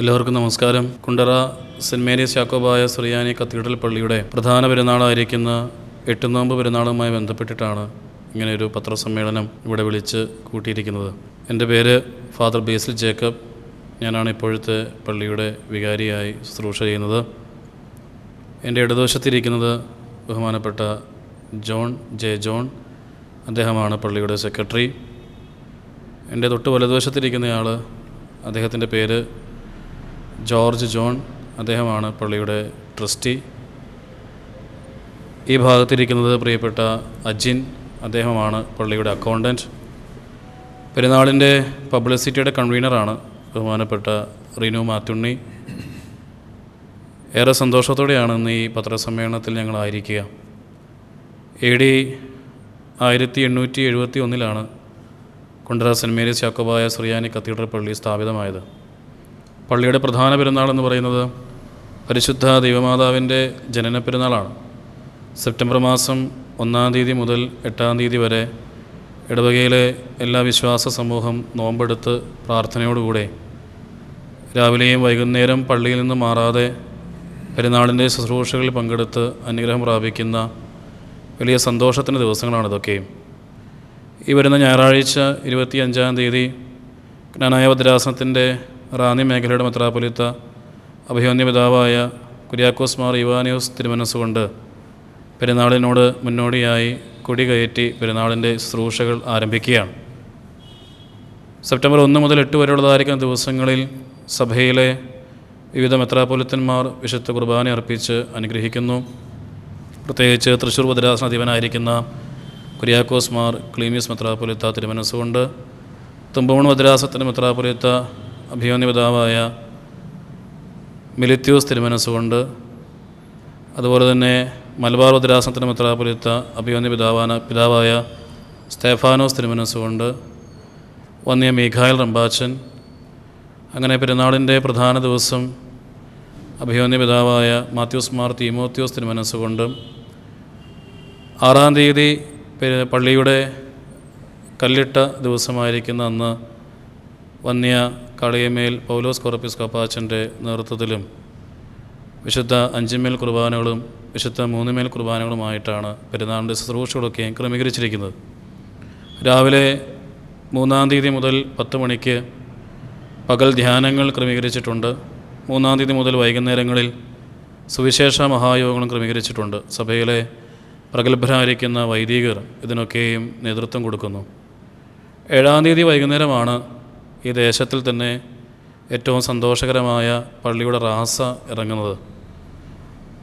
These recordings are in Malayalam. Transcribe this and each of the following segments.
എല്ലാവർക്കും നമസ്കാരം. Kundara saint Mary's Chakkobaya Suriyani cathedral പള്ളിയുടെ പ്രധാന പെരുന്നാളായിരിക്കുന്ന എട്ടുനോമ്പ് പെരുന്നാളുമായി ബന്ധപ്പെട്ടിട്ടാണ് ഇങ്ങനെ ഒരു പത്രസമ്മേളനം ഇവിടെ വിളിച്ച് കൂട്ടിയിരിക്കുന്നത്. എന്റെ പേര് ഫാദർ ബേസിൽ ജേക്കബ്. ഞാനാണ് ഇപ്പോഴത്തെ പള്ളിയുടെ വികാരിയായി ശുശ്രൂഷ ചെയ്യുന്നത്. എന്റെ ഇടതുവശത്തിരിക്കുന്നത് ബഹുമാനപ്പെട്ട ജോൺ ജെ ജോൺ അദ്ദേഹമാണ് പള്ളിയുടെ സെക്രട്ടറി. എന്റെ തൊട്ട് വലതുവശത്തിരിക്കുന്നയാൾ അദ്ദേഹത്തിന്റെ പേര് ജോർജ് ജോൺ അദ്ദേഹമാണ് പള്ളിയുടെ ട്രസ്റ്റി. ഈ ഭാഗത്തിരിക്കുന്നത് പ്രിയപ്പെട്ട അജിൻ അദ്ദേഹമാണ് പള്ളിയുടെ അക്കൗണ്ടന്റ് പെരുന്നാളിന്റെ പബ്ലിസിറ്റിയുടെ കൺവീനറാണ് ബഹുമാനപ്പെട്ട റിനു മാത്തുണ്ണി. ഏറെ സന്തോഷത്തോടെയാണ് ഇന്ന് ഈ പത്രസമ്മേളനത്തിൽ ഞങ്ങളായിരിക്കുക എ ഡി ആയിരത്തി എണ്ണൂറ്റി എഴുപത്തി ഒന്നിലാണ് Kundara saint Mary's Chakkobaya Suriyani cathedral പള്ളി സ്ഥാപിതമായത്. പള്ളിയുടെ പ്രധാന പെരുന്നാൾ എന്ന് പറയുന്നത് പരിശുദ്ധ ദൈവമാതാവിന്റെ ജനന പെരുന്നാളാണ്. സെപ്റ്റംബർ മാസം ഒന്നാം തീയതി മുതൽ എട്ടാം തീയതി വരെ ഇടവകയിലെ എല്ലാ വിശ്വാസ സമൂഹം നോമ്പെടുത്ത് പ്രാർത്ഥനയോടുകൂടെ രാവിലെയും വൈകുന്നേരം പള്ളിയിൽ നിന്ന് മാറാതെ പെരുന്നാളിന്റെ ശുശ്രൂഷകളിൽ പങ്കെടുത്ത് അനുഗ്രഹം പ്രാപിക്കുന്ന വലിയ സന്തോഷത്തിന്റെ ദിവസങ്ങളാണ് ഇതൊക്കെയും ഈ വരുന്ന ഞായറാഴ്ച ഇരുപത്തി അഞ്ചാം തീയതി ജ്ഞാനായ ഭദ്രാസനത്തിന്റെ റാന്നി മേഖലയുടെ മെത്രാപ്പൊലിത്ത അഭിമന്യ പിതാവായ കുര്യാക്കോസ് മാർ ഇവാനിയോസ് തിരുമനസ്സുകൊണ്ട് പെരുന്നാളിനോട് മുന്നോടിയായി കൊടി കയറ്റി പെരുന്നാളിന്റെ ശുശ്രൂഷകൾ ആരംഭിക്കുകയാണ്. സെപ്റ്റംബർ ഒന്ന് മുതൽ എട്ട് വരെയുള്ളതായിരിക്കുന്ന ദിവസങ്ങളിൽ സഭയിലെ വിവിധ മെത്രാപ്പൊലിത്തന്മാർ വിശുദ്ധ കുർബാന അർപ്പിച്ച് അനുഗ്രഹിക്കുന്നു. പ്രത്യേകിച്ച് തൃശ്ശൂർ ഭദ്രാസന അധിപനായിരിക്കുന്ന കുര്യാക്കോസ് മാർ ക്ലീമിയസ് മെത്രാപ്പൊലിത്ത തിരുമനസ്സുകൊണ്ട് തുമ്പമൺ ഭദ്രാസത്തിന്റെ മെത്രാപ്പൊലിത്ത അഭിമന്യ പിതാവായ മിലിത്യൂസ് തിരുമനസ്സുകൊണ്ട് അതുപോലെ തന്നെ മലബാർ ഉദ്രാസനത്തിന് മെത്രാപൊലിത്ത അഭിയോന്യ പിതാവാന പിതാവായ സ്തേഫാനോസ് തിരുമനസ്സുകൊണ്ട് വന്നിയ മീഖായൽ റമ്പാച്ചൻ അങ്ങനെ പെരുന്നാളിന്റെ പ്രധാന ദിവസം അഭിയോന്യ പിതാവായ മാത്യൂസ് മാർ തീമോത്യോസ് തിരുമനസ്സുകൊണ്ട് ആറാം തീയതി പള്ളിയുടെ കല്ലിട്ട ദിവസമായിരിക്കുന്ന അന്ന് വന്യ കളിയമേൽ പൗലോസ് കൊറപ്പിസ് കപ്പാച്ചന്റെ നേതൃത്വത്തിലും വിശുദ്ധ അഞ്ചുമേൽ കുർബാനകളും വിശുദ്ധ മൂന്നുമേൽ കുർബാനകളുമായിട്ടാണ് പെരുന്നാളിന്റെ ശുശ്രൂഷകളൊക്കെ ക്രമീകരിച്ചിരിക്കുന്നത്. രാവിലെ മൂന്നാം തീയതി മുതൽ പത്ത് മണിക്ക് പകൽ ധ്യാനങ്ങൾ ക്രമീകരിച്ചിട്ടുണ്ട്. മൂന്നാം തീയതി മുതൽ വൈകുന്നേരങ്ങളിൽ സുവിശേഷ മഹായോഗങ്ങളും ക്രമീകരിച്ചിട്ടുണ്ട്. സഭയിലെ പ്രഗത്ഭരായിരിക്കുന്ന വൈദികർ ഇതിനൊക്കെയും നേതൃത്വം കൊടുക്കുന്നു. ഏഴാം തീയതി വൈകുന്നേരമാണ് ഈ ദേശത്തിൽ തന്നെ ഏറ്റവും സന്തോഷകരമായ പള്ളിയുടെ റാസ ഇറങ്ങുന്നത്.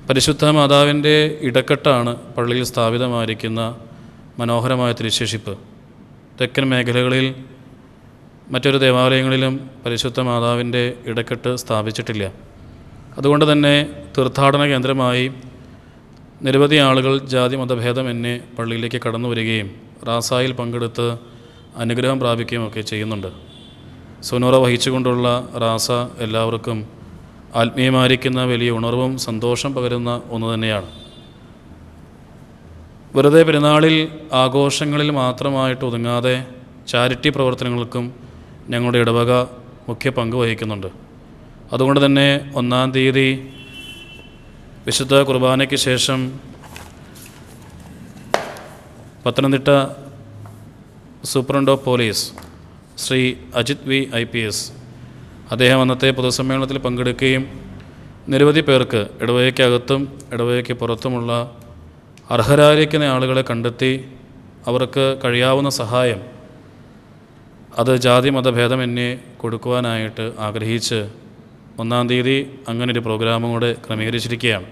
പരിശുദ്ധ മാതാവിന്റെ ഇടക്കെട്ടാണ് പള്ളിയിൽ സ്ഥാപിതമായിരിക്കുന്ന മനോഹരമായ തിരുശേഷിപ്പ്. തെക്കൻ മേഖലകളിൽ മറ്റൊരു ദേവാലയങ്ങളിലും പരിശുദ്ധ മാതാവിന്റെ ഇടക്കെട്ട് സ്ഥാപിച്ചിട്ടില്ല. അതുകൊണ്ട് തന്നെ തീർത്ഥാടന കേന്ദ്രമായി നിരവധി ആളുകൾ ജാതി മതഭേദം എന്നെ പള്ളിയിലേക്ക് കടന്നു വരികയും റാസായിൽ പങ്കെടുത്ത് അനുഗ്രഹം പ്രാപിക്കുകയും ഒക്കെ ചെയ്യുന്നുണ്ട്. സുനൂറ വഹിച്ചുകൊണ്ടുള്ള റാസ എല്ലാവർക്കും ആത്മീയമായിരിക്കുന്ന വലിയ ഉണർവും സന്തോഷം പകരുന്ന ഒന്ന് തന്നെയാണ്. വെറുതെ പെരുന്നാളിൽ ആഘോഷങ്ങളിൽ മാത്രമായിട്ട് ഒതുങ്ങാതെ ചാരിറ്റി പ്രവർത്തനങ്ങൾക്കും ഞങ്ങളുടെ ഇടവക മുഖ്യ പങ്ക് വഹിക്കുന്നുണ്ട്. അതുകൊണ്ട് തന്നെ ഒന്നാം തീയതി വിശുദ്ധ കുർബാനയ്ക്ക് ശേഷം Pathanamthitta superintendent of police Shri Ajith V I P S. അദ്ദേഹം അന്നത്തെ പൊതുസമ്മേളനത്തിൽ പങ്കെടുക്കുകയും നിരവധി പേർക്ക് ഇടവകയ്ക്കകത്തും ഇടവകയ്ക്ക് പുറത്തുമുള്ള അർഹരായിരിക്കുന്ന ആളുകളെ കണ്ടെത്തി അവർക്ക് കഴിയാവുന്ന സഹായം അത് ജാതി മതഭേദമന്യേ കൊടുക്കുവാനായിട്ട് ആഗ്രഹിച്ച് ഒന്നാം തീയതി അങ്ങനെ ഒരു പ്രോഗ്രാമും കൂടെ ക്രമീകരിച്ചിരിക്കുകയാണ്.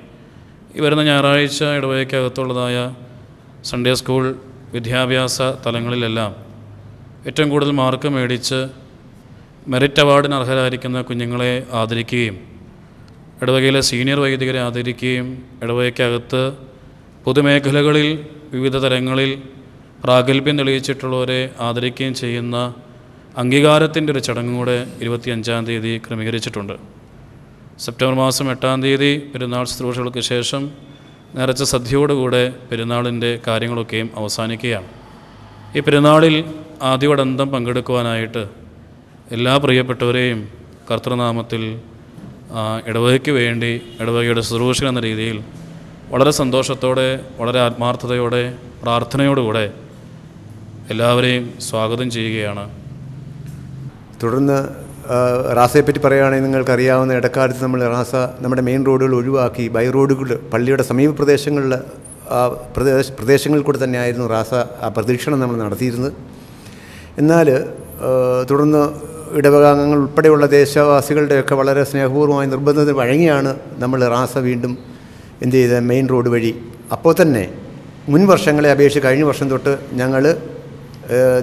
ഈ വരുന്ന ഞായറാഴ്ച ഇടവകയ്ക്കകത്തുള്ളതായ സൺഡേ സ്കൂൾ വിദ്യാഭ്യാസ തലങ്ങളിലെല്ലാം ഏറ്റവും കൂടുതൽ മാർക്ക് മേടിച്ച് മെറിറ്റ് അവാർഡിന് അർഹരായിരിക്കുന്ന കുഞ്ഞുങ്ങളെ ആദരിക്കുകയും ഇടവകയിലെ സീനിയർ വൈദികരെ ആദരിക്കുകയും ഇടവകയ്ക്കകത്ത് പൊതുമേഖലകളിൽ വിവിധ തരങ്ങളിൽ പ്രാഗൽഭ്യം തെളിയിച്ചിട്ടുള്ളവരെ ആദരിക്കുകയും ചെയ്യുന്ന അംഗീകാരത്തിന്റെ ഒരു ചടങ്ങും കൂടെ ഇരുപത്തിയഞ്ചാം തീയതി ക്രമീകരിച്ചിട്ടുണ്ട്. സെപ്റ്റംബർ മാസം എട്ടാം തീയതി പെരുന്നാൾ ശുശ്രൂഷകൾക്ക് ശേഷം നിറച്ച സദ്യയോടുകൂടെ പെരുന്നാളിന്റെ കാര്യങ്ങളൊക്കെയും അവസാനിക്കുകയാണ്. ഈ പെരുന്നാളിൽ ആദ്യവടന്തം പങ്കെടുക്കുവാനായിട്ട് എല്ലാ പ്രിയപ്പെട്ടവരെയും കർത്തൃനാമത്തിൽ ഇടവകയ്ക്ക് വേണ്ടി ഇടവകയുടെ ശുശ്രൂഷകൻ എന്ന രീതിയിൽ വളരെ സന്തോഷത്തോടെ വളരെ ആത്മാർത്ഥതയോടെ പ്രാർത്ഥനയോടുകൂടെ എല്ലാവരെയും സ്വാഗതം ചെയ്യുകയാണ്. തുടർന്ന് റാസയെപ്പറ്റി പറയുകയാണെങ്കിൽ നിങ്ങൾക്കറിയാവുന്ന ഇടക്കാലത്ത് നമ്മൾ റാസ നമ്മുടെ മെയിൻ റോഡുകൾ ഒഴിവാക്കി ബൈ റോഡുകൾ പള്ളിയുടെ സമീപ പ്രദേശങ്ങളിൽ പ്രദേശ പ്രദേശങ്ങളിൽ കൂടെ തന്നെയായിരുന്നു റാസ ആ പ്രദക്ഷിണം നമ്മൾ നടത്തിയിരുന്നത്. എന്നാൽ തുടർന്ന് ഇടവകാംഗങ്ങൾ ഉൾപ്പെടെയുള്ള ദേശവാസികളുടെയൊക്കെ വളരെ സ്നേഹപൂർവമായ നിർബന്ധത്തിന് വഴങ്ങിയാണ് നമ്മൾ റാസ വീണ്ടും എന്ത് ചെയ്ത് മെയിൻ റോഡ് വഴി. അപ്പോൾ തന്നെ മുൻ വർഷങ്ങളെ അപേക്ഷിച്ച് കഴിഞ്ഞ വർഷം തൊട്ട് ഞങ്ങൾ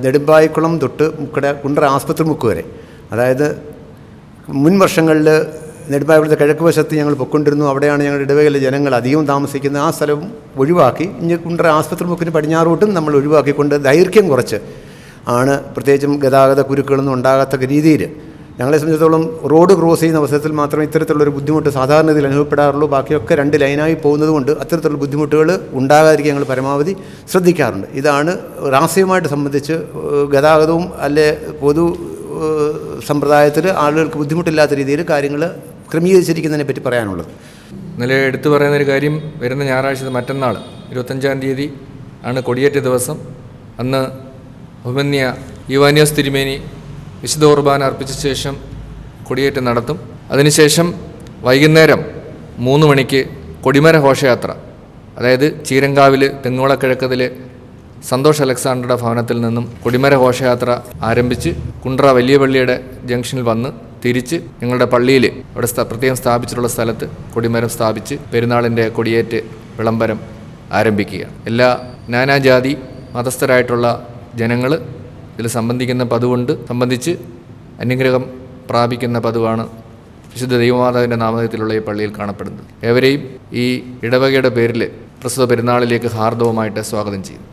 നെടുമ്പായിക്കുളം തൊട്ട് മുക്കട കുണ്ടറ ആസ്പത്രി മുക്ക് വരെ. അതായത് മുൻ വർഷങ്ങളിൽ നെടുമ്പായക്കുളത്തെ കിഴക്ക് വശത്ത് ഞങ്ങൾ പൊക്കൊണ്ടിരുന്നു അവിടെയാണ് ഞങ്ങളുടെ ഇടവകയിലെ ജനങ്ങൾ അധികം താമസിക്കുന്നത് ആ സ്ഥലവും ഒഴിവാക്കി. ഇനി കുണ്ടറ ആസ്പത്രി മുക്കിന് പടിഞ്ഞാറോട്ടും നമ്മൾ ഒഴിവാക്കിക്കൊണ്ട് ദൈർഘ്യം കുറച്ച് ആണ് പ്രത്യേകിച്ചും ഗതാഗത കുരുക്കുകളൊന്നും ഉണ്ടാകാത്ത രീതിയിൽ. ഞങ്ങളെ സംബന്ധിച്ചിടത്തോളം റോഡ് ക്രോസ് ചെയ്യുന്ന അവസരത്തിൽ മാത്രമേ ഇത്തരത്തിലുള്ളൊരു ബുദ്ധിമുട്ട് സാധാരണഗതിയിൽ അനുഭവപ്പെടാറുള്ളൂ. ബാക്കിയൊക്കെ രണ്ട് ലൈനായി പോകുന്നത് കൊണ്ട് അത്തരത്തിലുള്ള ബുദ്ധിമുട്ടുകൾ ഉണ്ടാകാതിരിക്കാൻ ഞങ്ങൾ പരമാവധി ശ്രദ്ധിക്കാറുണ്ട്. ഇതാണ് രാസ്യവുമായിട്ട് സംബന്ധിച്ച് ഗതാഗതവും അല്ലെ പൊതു സമ്പ്രദായത്തിൽ ആളുകൾക്ക് ബുദ്ധിമുട്ടില്ലാത്ത രീതിയിൽ കാര്യങ്ങൾ ക്രമീകരിച്ചിരിക്കുന്നതിനെ പറ്റി പറയാനുള്ളത്. ഇന്നലെ എടുത്തു പറയുന്ന ഒരു കാര്യം വരുന്ന ഞായറാഴ്ച മറ്റന്നാൾ ഇരുപത്തഞ്ചാം തീയതി ആണ് കൊടിയേറ്റ ദിവസം. അന്ന് ബഹുമന്യ യുവാനിയോസ് തിരുമേനി വിശുദ്ധ കുർബാന അർപ്പിച്ച ശേഷം കൊടിയേറ്റം നടത്തും. അതിനുശേഷം വൈകുന്നേരം മൂന്ന് മണിക്ക് കൊടിമര ഘോഷയാത്ര അതായത് ചീരങ്കാവിൽ തെങ്ങോളക്കിഴക്കതിലെ സന്തോഷ് അലക്സാണ്ടറുടെ ഭവനത്തിൽ നിന്നും കൊടിമര ഘോഷയാത്ര ആരംഭിച്ച് കുണ്ട്ര വലിയ പള്ളിയുടെ ജംഗ്ഷനിൽ വന്ന് തിരിച്ച് ഞങ്ങളുടെ പള്ളിയിൽ അവിടെ പ്രത്യേകം സ്ഥാപിച്ചിട്ടുള്ള സ്ഥലത്ത് കൊടിമരം സ്ഥാപിച്ച് പെരുന്നാളിന്റെ കൊടിയേറ്റ് വിളംബരം ആരംഭിക്കുക. എല്ലാ നാനാജാതി മതസ്ഥരായിട്ടുള്ള ജനങ്ങൾ ഇതിൽ സംബന്ധിക്കുന്ന പതുകൊണ്ട് സംബന്ധിച്ച് അനുഗ്രഹം പ്രാപിക്കുന്ന പതുവാണ് വിശുദ്ധ ദൈവമാതാവിന്റെ നാമധേയത്തിലുള്ള ഈ പള്ളിയിൽ കാണപ്പെടുന്നത്. ഏവരെയും ഈ ഇടവകയുടെ പേരിൽ പ്രസ്തുത പെരുന്നാളിലേക്ക് ഹാർദവമായിട്ട് സ്വാഗതം ചെയ്യുന്നു.